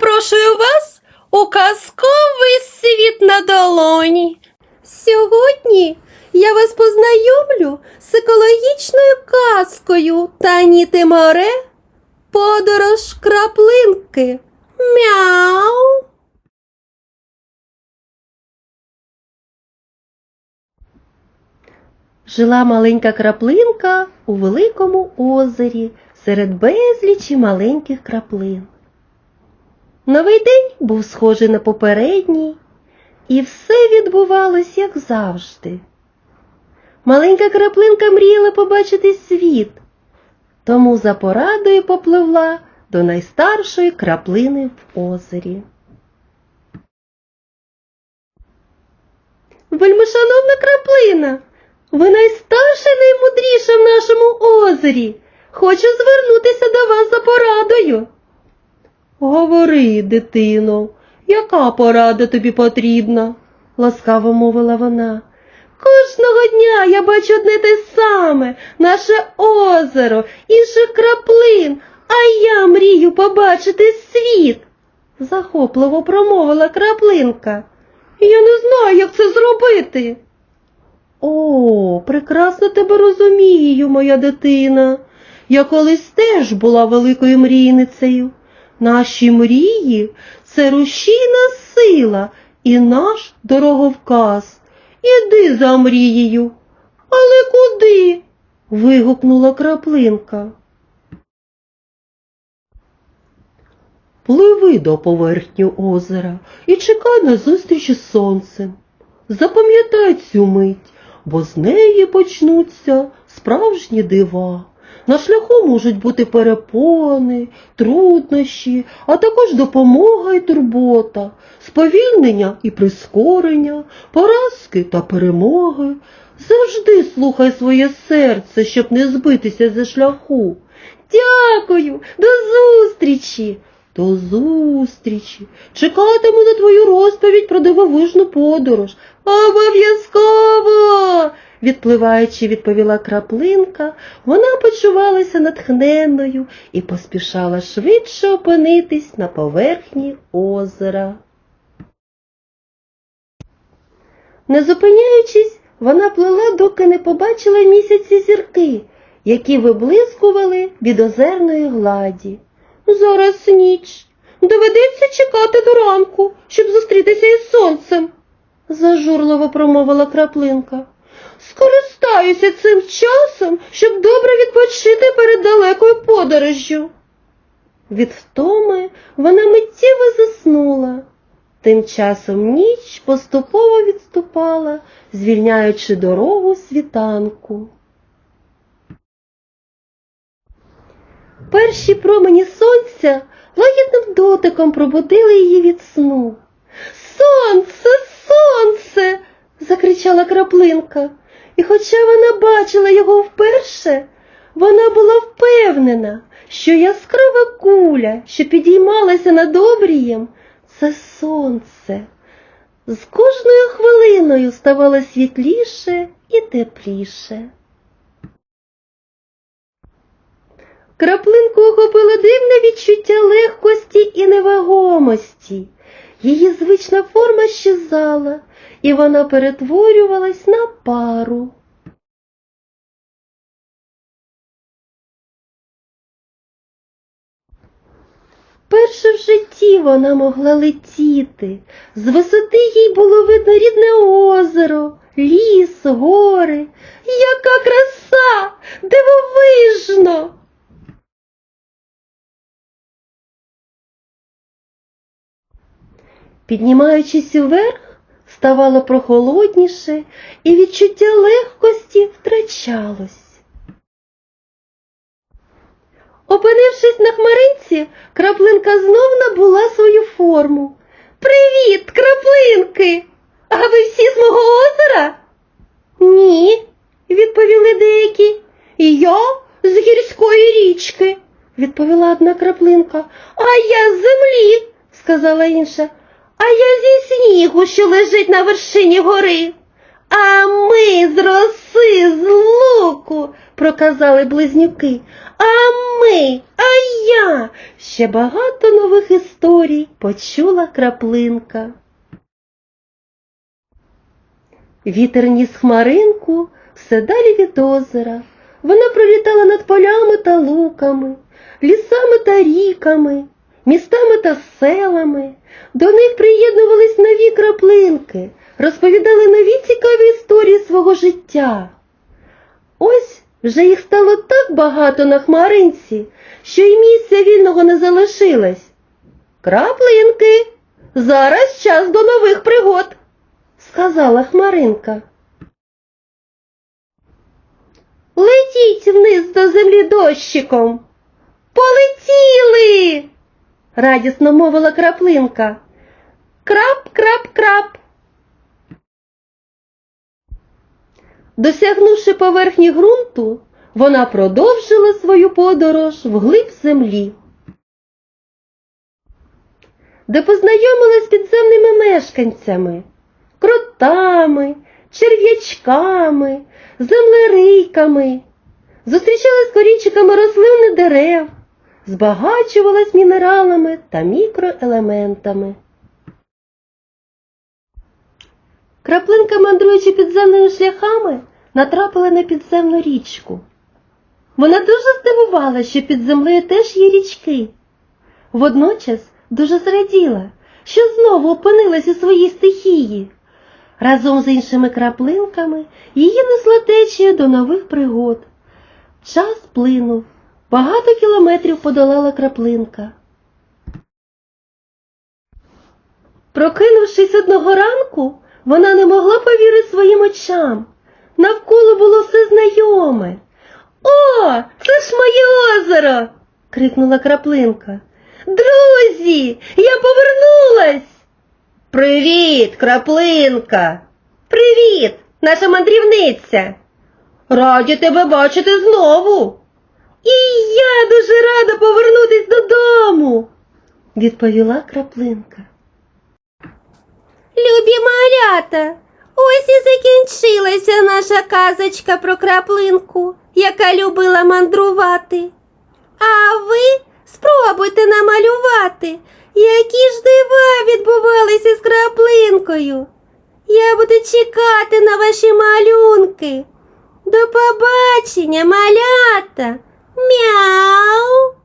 запрошую вас у казковий світ на долоні. Сьогодні я вас познайомлю з екологічною казкою Таніти море подорож краплинки. Мяу. Жила маленька краплинка у великому озері серед безлічі маленьких краплин. Новий день був схожий на попередній, і все відбувалось, як завжди. Маленька краплинка мріяла побачити світ, тому за порадою попливла до найстаршої краплини в озері. Вельмишановна краплина, ви найстарша і наймудріша в нашому озері. Хочу звернутися до вас за порадою. Говори, дитино, яка порада тобі потрібна? ласкаво мовила вона. Кожного дня я бачу одне те саме, наше озеро, інших краплин, а я мрію побачити світ. захопливо промовила краплинка. Я не знаю, як це зробити. О, прекрасно тебе розумію, моя дитина. Я колись теж була великою мрійницею. Наші мрії це рушійна сила і наш дороговказ. Іди за мрією. Але куди? вигукнула краплинка. Пливи до поверхні озера і чекай на зустріч із сонцем. Запам'ятай цю мить, бо з неї почнуться справжні дива. На шляху можуть бути перепони, труднощі, а також допомога і турбота, сповільнення і прискорення, поразки та перемоги. Завжди слухай своє серце, щоб не збитися зі шляху. Дякую, до зустрічі. До зустрічі. Чекатиму на твою розповідь про дивовижну подорож. Обов'язково. Відпливаючи, відповіла краплинка, вона почувалася натхненною і поспішала швидше опинитись на поверхні озера. Не зупиняючись, вона плила, доки не побачила місяці зірки, які виблискували від озерної гладі. Зараз ніч. Доведеться чекати до ранку, щоб зустрітися із сонцем, зажурливо промовила краплинка. Скористаюся цим часом, щоб добре відпочити перед далекою подорожжю. Від втоми вона миттєво заснула. Тим часом ніч поступово відступала, звільняючи дорогу світанку. Перші промені сонця лагідним дотиком пробудили її від сну. Сонце, сонце. закричала краплинка, і хоча вона бачила його вперше, вона була впевнена, що яскрава куля, що підіймалася над обрієм, це сонце. З кожною хвилиною ставало світліше і тепліше. Краплинку охопило дивне відчуття легкості і невагомості. Її звична форма щезала, і вона перетворювалась на пару. Перше в житті вона могла летіти. З висоти їй було видно рідне озеро, ліс, гори. Яка краса! Піднімаючись уверх, ставало прохолодніше, і відчуття легкості втрачалось. Опинившись на хмаринці, краплинка знов набула свою форму. Привіт, краплинки! А ви всі з мого озера? Ні, відповіли деякі. І я з гірської річки, відповіла одна краплинка. А я з землі, сказала інша. А я зі снігу, що лежить на вершині гори. А ми з роси, з луку, проказали близнюки. А ми, а я. Ще багато нових історій почула краплинка. Вітер ніс хмаринку все далі від озера. Вона пролітала над полями та луками, лісами та ріками, містами та селами. До них приєднувались нові краплинки, розповідали нові цікаві історії свого життя. Ось вже їх стало так багато на хмаринці, що й місця вільного не залишилось. Краплинки, зараз час до нових пригод, сказала хмаринка. Летіть вниз до землі дощиком. Полетіли. Радісно мовила краплинка. Крап, крап, крап. Досягнувши поверхні ґрунту, вона продовжила свою подорож вглиб землі, де познайомилась з підземними мешканцями, кротами, черв'ячками, землерийками, зустрічалась з корінчиками рослин дерев, збагачувалась мінералами та мікроелементами. Краплинка, мандруючи підземними шляхами, натрапила на підземну річку. Вона дуже здивувала, що під землею теж є річки. Водночас дуже зраділа, що знову опинилась у своїй стихії. Разом з іншими краплинками її несла течія до нових пригод. Час плинув, багато кілометрів подолала краплинка. Прокинувшись одного ранку, вона не могла повірити своїм очам. Навколо було все знайоме. О, це ж моє озеро. крикнула краплинка. Друзі, я повернулась. Привіт, краплинка. Привіт, наша мандрівниця. Раді тебе бачити знову. І я дуже рада повернутись додому, відповіла краплинка. Любі малята, ось і закінчилася наша казочка про краплинку, яка любила мандрувати. А ви спробуйте намалювати, які ж дива відбувалися з краплинкою. Я буду чекати на ваші малюнки. До побачення, малята. 喵。